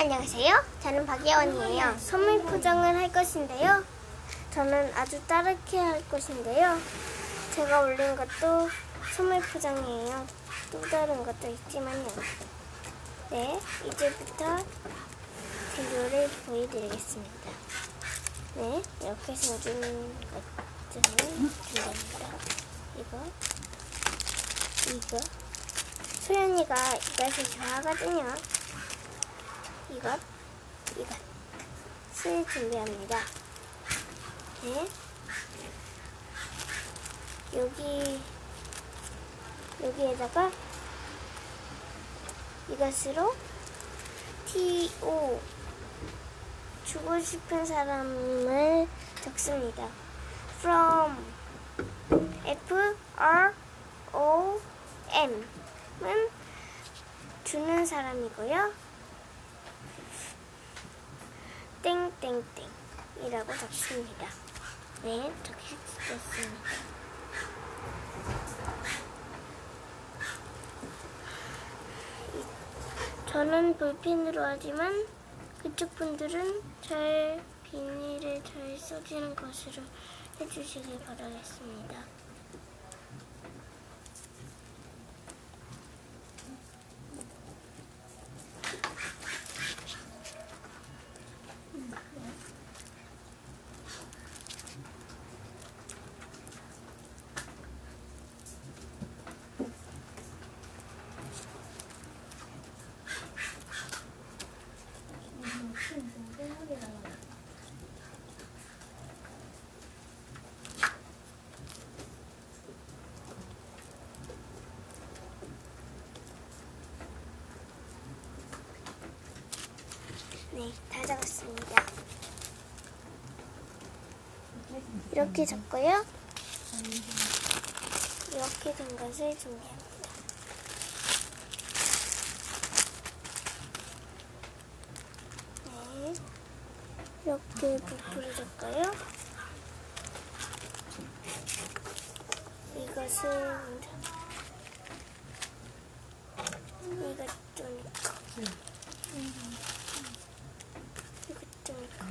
안녕하세요. 저는 박예원이에요. 선물 포장을 할 것인데요. 저는 아주 따르게 할 것인데요. 제가 올린 것도 선물 포장이에요. 또 다른 것도 있지만요. 네, 이제부터 재료를 보여드리겠습니다. 네, 이렇게 생긴 것들을 준비합니다. 이거, 이거. 소연이가 이것을 좋아하거든요. 이것, 이것을 준비합니다. 네. 여기, 여기에다가 이것으로 T.O. 주고 싶은 사람을 적습니다. From F R O M은 주는 사람이고요. 땡땡땡이라고 적습니다. 네, 적혔습니다. 저는 볼펜으로 하지만 그쪽 분들은 잘 비닐을 잘 써주는 것으로 해주시길 바라겠습니다. 네, 다 적었습니다. 이렇게 적고요. 이렇게 된 것을 준비합니다. 네, 이렇게 부풀어 적고요. 이것을 이것 좀 있고 이것 좀 있고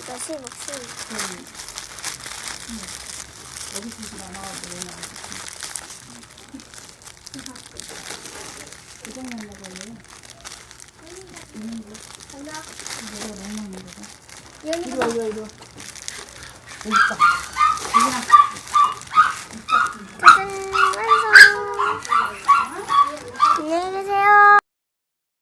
이것을 먹습니다. 여기 주시가 나와도 왜 나오지? 이거 먹는 거예요. 간다. 이거 못 먹는 거죠? 여기 이거, 이거, 이거. 여기 있다. 여기랑